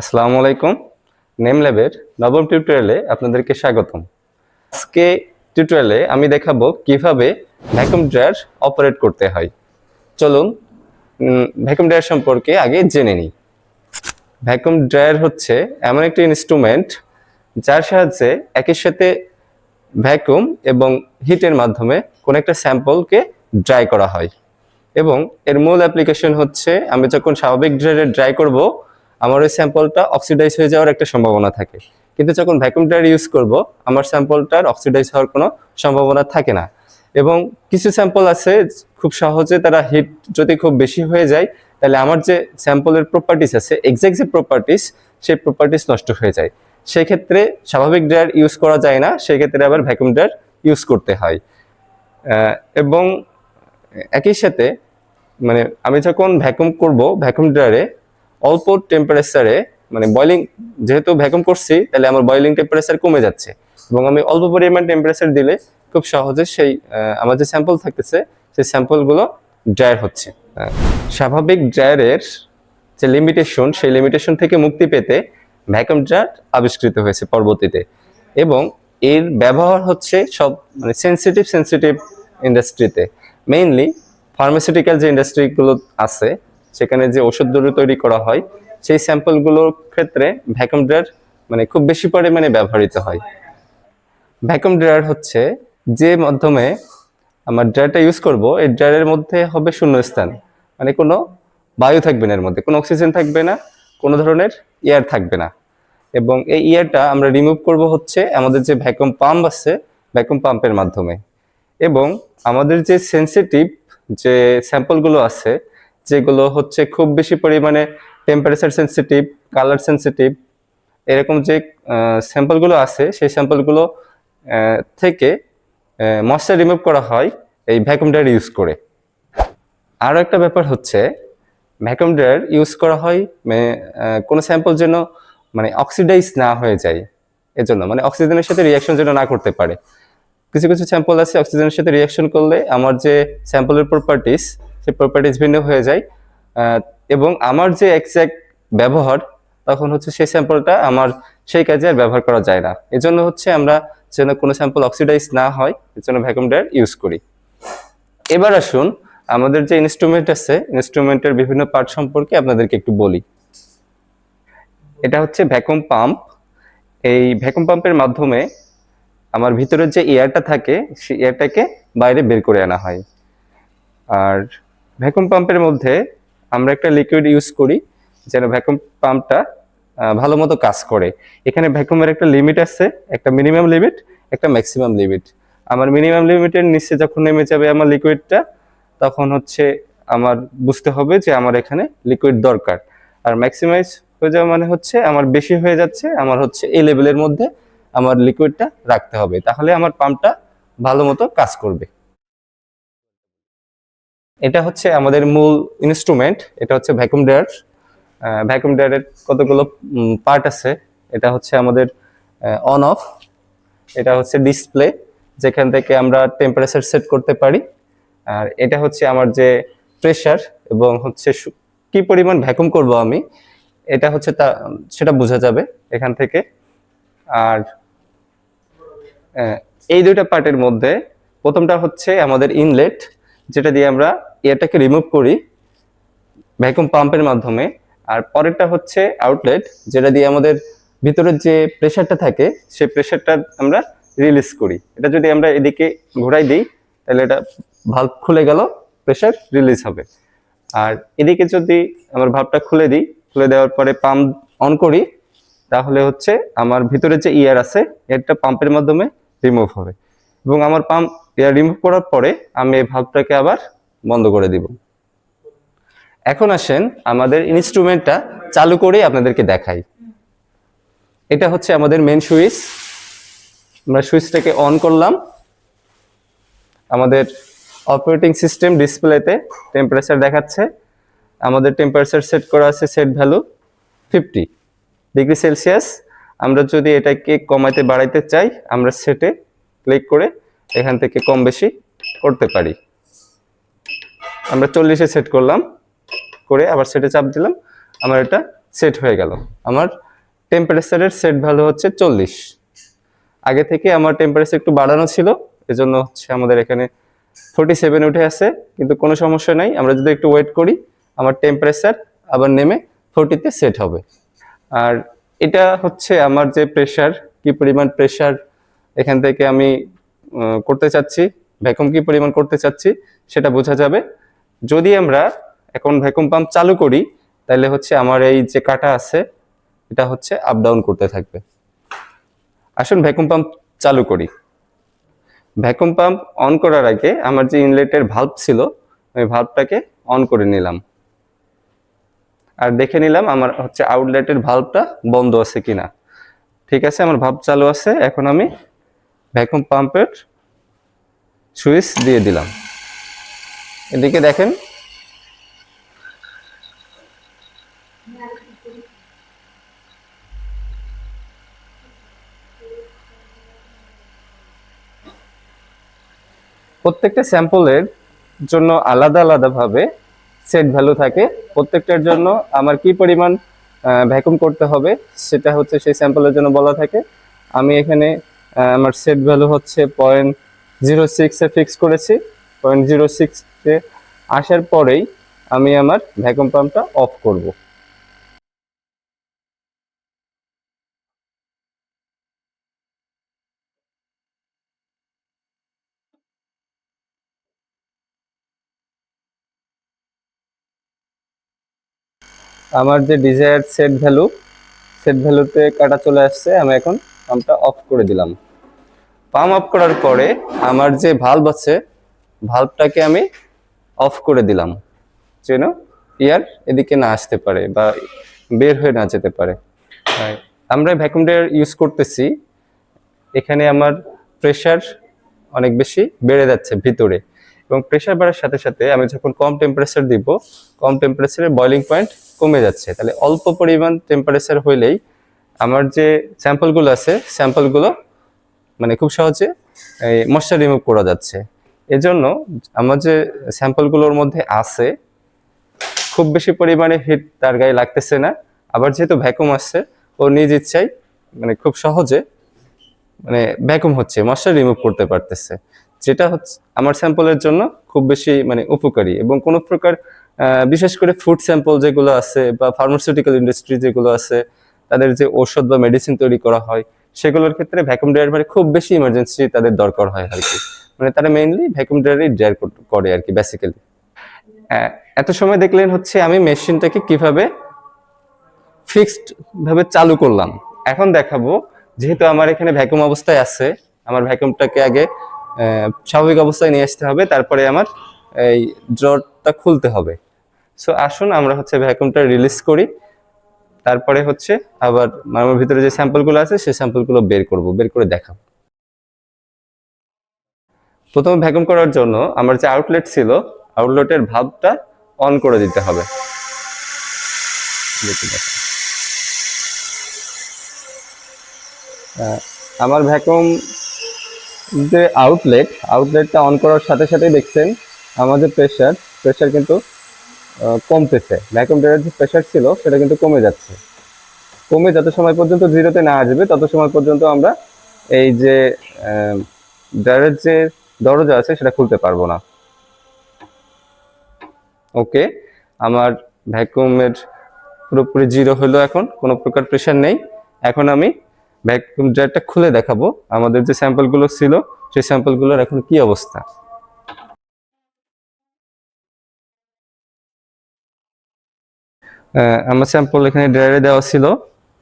আসসালামু আলাইকুম। নেম ল্যাবের নবম টিউটোরিয়ালে আপনাদেরকে স্বাগতম। আজকে টিউটোরিয়ালে আমি দেখাবো কীভাবে ভ্যাকুম ড্রায়ার অপারেট করতে হয়। চলুন ভ্যাকুয়াম ড্রায়ার সম্পর্কে আগে জেনে নিই। ভ্যাকুয়াম ড্রায়ার হচ্ছে এমন একটি ইনস্ট্রুমেন্ট যার সাহায্যে একই সাথে ভ্যাকুয়াম এবং হিটের মাধ্যমে কোনো একটা স্যাম্পলকে ড্রাই করা হয়। এবং এর মূল অ্যাপ্লিকেশন হচ্ছে, আমি যখন স্বাভাবিক ড্রায়ারে ড্রাই করব আমার ওই স্যাম্পলটা অক্সিডাইজ হয়ে যাওয়ার একটা সম্ভাবনা থাকে। কিন্তু যখন ভ্যাকুম ড্রায়ার ইউজ করব, আমার স্যাম্পলটার অক্সিডাইজ হওয়ার কোনো সম্ভাবনা থাকে না। এবং কিছু স্যাম্পল আছে, খুব সহজে তারা হিট যদি খুব বেশি হয়ে যায়, তাহলে আমার যে স্যাম্পলের প্রপার্টিস আছে এক্স্যাক্ট যে প্রপার্টিস সেই প্রপার্টিস নষ্ট হয়ে যায়। সেই ক্ষেত্রে স্বাভাবিক ড্রায়ার ইউজ করা যায় না সেই ক্ষেত্রে আবার ভ্যাকুয়াম ড্রায়ার ইউজ করতে হয়। এবং একই সাথে মানে আমি যখন ভ্যাকুয়াম করব ভ্যাকুয়াম ড্রায়ারে অল্প টেম্পারেচারে মানে বয়লিং যেহেতু ভ্যাকুম করছি, তাহলে আমার বয়লিং টেম্পারেচার কমে যাচ্ছে। এবং আমি অল্প পরিমাণ টেম্পারেচার দিলে খুব সহজে সেই আমার যে স্যাম্পল থাকতেছে, সেই স্যাম্পলগুলো ড্রায়ার হচ্ছে। স্বাভাবিক ড্রায়ারের যে লিমিটেশন সেই লিমিটেশন থেকে মুক্তি পেতে ভ্যাকুম ড্রায়ার আবিষ্কৃত হয়েছে পরবর্তীতে। এবং এর ব্যবহার হচ্ছে সব মানে সেন্সিটিভ সেন্সিটিভ ইন্ডাস্ট্রিতে মেইনলি ফার্মাসিউটিক্যাল যে ইন্ডাস্ট্রিগুলো আছে সেখানে যে ওষুধগুলো তৈরি করা হয়, সেই স্যাম্পলগুলোর ক্ষেত্রে ভ্যাকুম ড্রায়ার মানে খুব বেশি পরিমাণে ব্যবহৃত হয়। ভ্যাকুম ড্রায়ার হচ্ছে যে মাধ্যমে আমার ড্রায়ারটা ইউজ করব, এই ড্রায়ারের মধ্যে হবে শূন্যস্থান। মানে কোনো বায়ু থাকবে না এর মধ্যে, কোনো অক্সিজেন থাকবে না, কোনো ধরনের এয়ার থাকবে না। এবং এই ইয়ারটা আমরা রিমুভ করব হচ্ছে আমাদের যে ভ্যাকুম পাম্প আছে, ভ্যাকুম পাম্পের মাধ্যমে। এবং আমাদের যে সেন্সিটিভ যে স্যাম্পলগুলো আছে যেগুলো হচ্ছে খুব বেশি পরিমাণে টেম্পারেচার সেন্সিটিভ কালার সেন্সিটিভ এরকম যে স্যাম্পলগুলো আছে, সেই স্যাম্পলগুলো থেকে ময়শ্চার রিমুভ করা হয় এই ভ্যাকুম ড্রায়ার ইউজ করে। আরও একটা ব্যাপার হচ্ছে ভ্যাকুম ড্রায়ার ইউজ করা হয় মানে কোনো স্যাম্পল যেন মানে অক্সিডাইজ না হয়ে যায়, এজন্য মানে অক্সিজেনের সাথে রিয়াকশন যেন না করতে পারে। কিছু কিছু স্যাম্পল আছে অক্সিজেনের সাথে রিয়াকশন করলে, আমার যে স্যাম্পলের প্রপার্টিস সেই প্রপার্টিস ভিন্ন হয়ে যায় এবং আমার যে এক্স্যাক্ট ব্যবহার, তখন হচ্ছে সেই স্যাম্পলটা আমার সেই কাজে আর ব্যবহার করা যায় না। এজন্য হচ্ছে আমরা যেন কোনো স্যাম্পল অক্সিডাইজ না হয়, এজন্য ভ্যাকুম ড্রায়ার ইউজ করি। এবার আসুন, আমাদের যে ইনস্ট্রুমেন্ট আছে ইনস্ট্রুমেন্টের বিভিন্ন পার্ট সম্পর্কে আপনাদেরকে একটু বলি। এটা হচ্ছে ভ্যাকুম পাম্প এই ভ্যাকুম পাম্পের মাধ্যমে আমার ভিতরের যে এয়ারটা থাকে, সেই এয়ারটাকে বাইরে বের করে আনা হয়। আর ভ্যাকুয়াম পাম্পের মধ্যে আমরা একটা লিকুইড ইউজ করি, যেন ভ্যাকুম পাম্পটা ভালো মতো কাজ করে। এখানে ভ্যাকুমের একটা লিমিট আছে, একটা মিনিমাম লিমিট একটা ম্যাক্সিমাম লিমিট আমার মিনিমাম লিমিটের নিচে যখন নেমে যাবে আমার লিকুইডটা তখন হচ্ছে আমার বুঝতে হবে যে আমার এখানে লিকুইড দরকার। আর ম্যাক্সিমাইজ হয়ে যাওয়া মানে হচ্ছে আমার বেশি হয়ে যাচ্ছে, আমার হচ্ছে এই লেভেলের মধ্যে আমার লিকুইডটা রাখতে হবে। তাহলে আমার পাম্পটা ভালো মতো কাজ করবে। এটা হচ্ছে আমাদের মূল ইনস্ট্রুমেন্ট এটা হচ্ছে ভ্যাকুম ড্রায়ার ভ্যাকুম ড্রায়ারের কতগুলো পার্ট আছে। এটা হচ্ছে আমাদের অন অফ এটা হচ্ছে ডিসপ্লে যেখান থেকে আমরা টেম্পারেচার সেট করতে পারি। আর এটা হচ্ছে আমার যে প্রেশার এবং হচ্ছে কি পরিমাণ ভ্যাকুম করব আমি, এটা হচ্ছে তা, সেটা বোঝা যাবে এখান থেকে। আর এই দুইটা পার্টের মধ্যে প্রথমটা হচ্ছে আমাদের ইনলেট যেটা দিয়ে আমরা এয়ারটাকে রিমুভ করি ভ্যাকুয়াম পাম্পের মাধ্যমে। আর পরেরটা হচ্ছে আউটলেট যেটা দিয়ে আমাদের ভিতরের যে প্রেশারটা থাকে, সেই প্রেশারটা আমরা রিলিজ করি। এটা যদি আমরা এদিকে ঘোরাই দিই, তাহলে এটা ভালভ খুলে গেল প্রেশার রিলিজ হবে। আর এদিকে যদি আমার ভালভটা খুলে দিই, খুলে দেওয়ার পরে পাম্প অন করি, তাহলে হচ্ছে আমার ভিতরে যে ইয়ার আছে এয়ারটা পাম্পের মাধ্যমে রিমুভ হবে। এবং আমার পাম্প রিমুভ করার পরে আমি এই ভালভটাকে আবার বন্ধ করে দিব। এখন আসেন আমাদের ইনস্ট্রুমেন্টটা চালু করে আপনাদেরকে দেখাই। এটা হচ্ছে আমাদের মেন সুইচ। আমরা সুইচটাকে অন করলাম। আমাদের অপারেটিং সিস্টেম ডিসপ্লেতে টেম্পারেচার দেখাচ্ছে। আমাদের টেম্পারেচার সেট করা আছে set value fifty degree Celsius আমরা যদি এটাকে কমাইতে বাড়াইতে চাই, আমরা সেটে ক্লিক করে এখান থেকে কম বেশি করতে পারি। আমরা চল্লিশে সেট করলাম, করে আবার সেটে চাপ দিলাম, আমার এটা সেট হয়ে গেল। আমার টেম্পারেচারের সেট ভ্যালু হচ্ছে চল্লিশ। আগে থেকে আমার টেম্পারেচার একটু বাড়ানো ছিল, এজন্য হচ্ছে আমাদের এখানে ফোর্টি সেভেন উঠে আছে, কিন্তু কোনো সমস্যা নাই, আমরা যদি একটু ওয়েট করি, আমার টেম্পারেচার আবার নেমে ফোর্টিতে সেট হবে। আর এটা হচ্ছে আমার যে প্রেশার কি পরিমাণ প্রেশার এখান থেকে আমি করতে চাচ্ছি ভ্যাকুম কি পরিমাণ করতে চাচ্ছি, সেটা বোঝা যাবে। যদি আমরা এখন ভ্যাকুম পাম্প চালু করি, তাহলে হচ্ছে আমার এই যে কাটা আছে, এটা হচ্ছে আপ ডাউন করতে থাকবে। আসুন ভ্যাকুম পাম্প চালু করি। ভ্যাকুম পাম্প অন করার আগে আমার যে ইনলেটের ভাল্ব ছিল, ওই ভাল্বটাকে অন করে নিলাম। আর দেখে নিলাম আমার হচ্ছে আউটলেটের ভাল্বটা বন্ধ আছে কিনা। ঠিক আছে, আমার ভাল্ব চালু আছে, এখন আমি ভ্যাকুম পাম্পের সুইচ দিয়ে দিলাম। এদিকে দেখেন। প্রত্যেকটা স্যাম্পলের জন্য আলাদা আলাদাভাবে সেট ভ্যালু থাকে। প্রত্যেকটার জন্য আমার কি পরিমাণ ভ্যাকুম করতে হবে সেটা হচ্ছে সেই স্যাম্পলের জন্য বলা থাকে। আমি এখানে আমার সেট ভ্যালু হচ্ছে পয়েন্ট জিরো সিক্সে ফিক্স করেছি। পয়েন্ট জিরো সিক্সে আসার পরেই আমি আমার ভ্যাকুম পাম্পটা অফ করব। আমার যে ডিজায়ার সেট ভ্যালু সেট ভ্যালুতে কাটা চলে আসছে, আমি এখন পাম্পটা অফ করে দিলাম। পাম্প আপ করার পরে আমার যে ভাল্ব আছে ভাল্বটাকে আমি অফ করে দিলাম। যেন এয়ার এদিকে না আসতে পারে বা বের হয়ে না যেতে পারে। আমরা ভ্যাকুম ড্রায়ার ইউজ করতেছি। এখানে আমার প্রেশার অনেক বেশি বেড়ে যাচ্ছে ভিতরে। এবং প্রেশার বাড়ার সাথে সাথে আমি যখন কম টেম্পারেচার দিব কম টেম্পারেচারে বয়লিং পয়েন্ট কমে যাচ্ছে। তাহলে অল্প পরিমাণ টেম্পারেচার হইলেই আমার যে স্যাম্পলগুলো আছে স্যাম্পলগুলো মানে খুব সহজে এই মশা রিমুভ করা যাচ্ছে। এজন্য আমার যে স্যাম্পলগুলোর মধ্যে আছে, খুব বেশি পরিমাণে হিট তার গায়ে লাগতেছে না। আবার যেহেতু ভ্যাকুম আসছে ও নিজ ইচ্ছাই মানে খুব সহজে মানে ভ্যাকুম হচ্ছে মশা রিমুভ করতে পারতেছে। যেটা হচ্ছে আমার স্যাম্পলের জন্য খুব বেশি মানে উপকারী এবং কোনো প্রকার বিশেষ করে ফুড স্যাম্পল যেগুলো আছে বা ফার্মাসিউটিক্যাল ইন্ডাস্ট্রি যেগুলো আছে, তাদের যে ঔষধ বা মেডিসিন তৈরি করা হয় সেগুলোর ক্ষেত্রে ভ্যাকুম ড্রায়ার মানে খুব বেশি ইমার্জেন্সি তাদের দরকার হয় আর কি। মানে তারা মেইনলি ভ্যাকুম ড্রায়ারই ড্রায়ার করে আর কি বেসিক্যালি এত সময় দেখলেন হচ্ছে আমি মেশিনটাকে কীভাবে ফিক্সড ভাবে চালু করলাম। এখন দেখাবো, যেহেতু আমার এখানে ভ্যাকুম অবস্থায় আছে, আমার ভ্যাকুমটাকে আগে স্বাভাবিক অবস্থায় নিয়ে আসতে হবে, তারপরে আমার এই ড্রটা খুলতে হবে। সো আসুন আমরা হচ্ছে ভ্যাকুমটা রিলিজ করি। তারপরে হচ্ছে আবার আমার ভিতরে যে স্যাম্পলগুলো আছে, সেই স্যাম্পলগুলো বের করব, বের করে দেখাবো। প্রথমে ভ্যাকুম করার জন্য আমার যে আউটলেট ছিল, আউটলেটের ভাবটা অন করে দিতে হবে। আমার ভ্যাকুম যে আউটলেট, আউটলেটটা অন করার সাথে সাথেই দেখছেন আমাদের প্রেশার প্রেশার কিন্তু কমতেছে। ভ্যাকুম ড্রায়ার যে প্রেশার ছিল, সেটা কিন্তু কমে যাচ্ছে। কমে যত সময় পর্যন্ত জিরোতে না আসবে, তত সময় পর্যন্ত আমরা এই যে ড্রায়ারের যে দরজা আছে, সেটা খুলতে পারব না। ওকে আমার ভ্যাকুমের পুরোপুরি জিরো হলো এখন, কোনো প্রকার প্রেশার নেই। এখন আমি ভ্যাকুম ড্রায়ারটা খুলে দেখাবো। আমাদের যে স্যাম্পলগুলো ছিল, সেই স্যাম্পলগুলোর এখন কি অবস্থা? আমার স্যাম্পল এখানে ড্রায়ারে দেওয়া ছিল।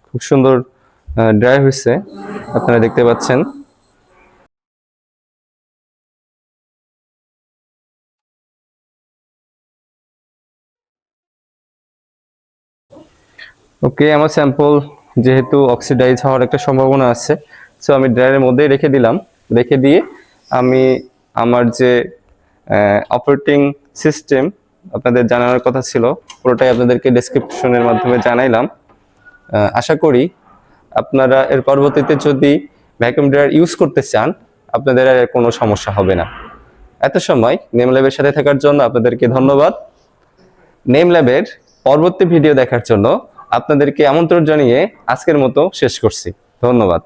খুব সুন্দর ড্রাই হয়েছে। আপনারা দেখতে পাচ্ছেন। ওকে আমার স্যাম্পল যেহেতু অক্সিডাইজ হওয়ার একটা সম্ভাবনা আছে সো আমি ড্রায়ারের মধ্যেই রেখে দিলাম। রেখে দিয়ে আমি আমার যে অপারেটিং সিস্টেম আপনাদের জানানোর কথা ছিল, পুরোটাই আপনাদেরকে ডেসক্রিপশনের মাধ্যমে জানাইলাম। আশা করি আপনারা এর পরবর্তীতে যদি ভ্যাকুয়াম ড্রায়ার ইউজ করতে চান, আপনাদের আর কোনো সমস্যা হবে না। এত সময় নেম ল্যাবের সাথে থাকার জন্য আপনাদেরকে ধন্যবাদ। নেম ল্যাবের পরবর্তী ভিডিও দেখার জন্য আপনাদেরকে আমন্ত্রণ জানিয়ে আজকের মতো শেষ করছি। ধন্যবাদ।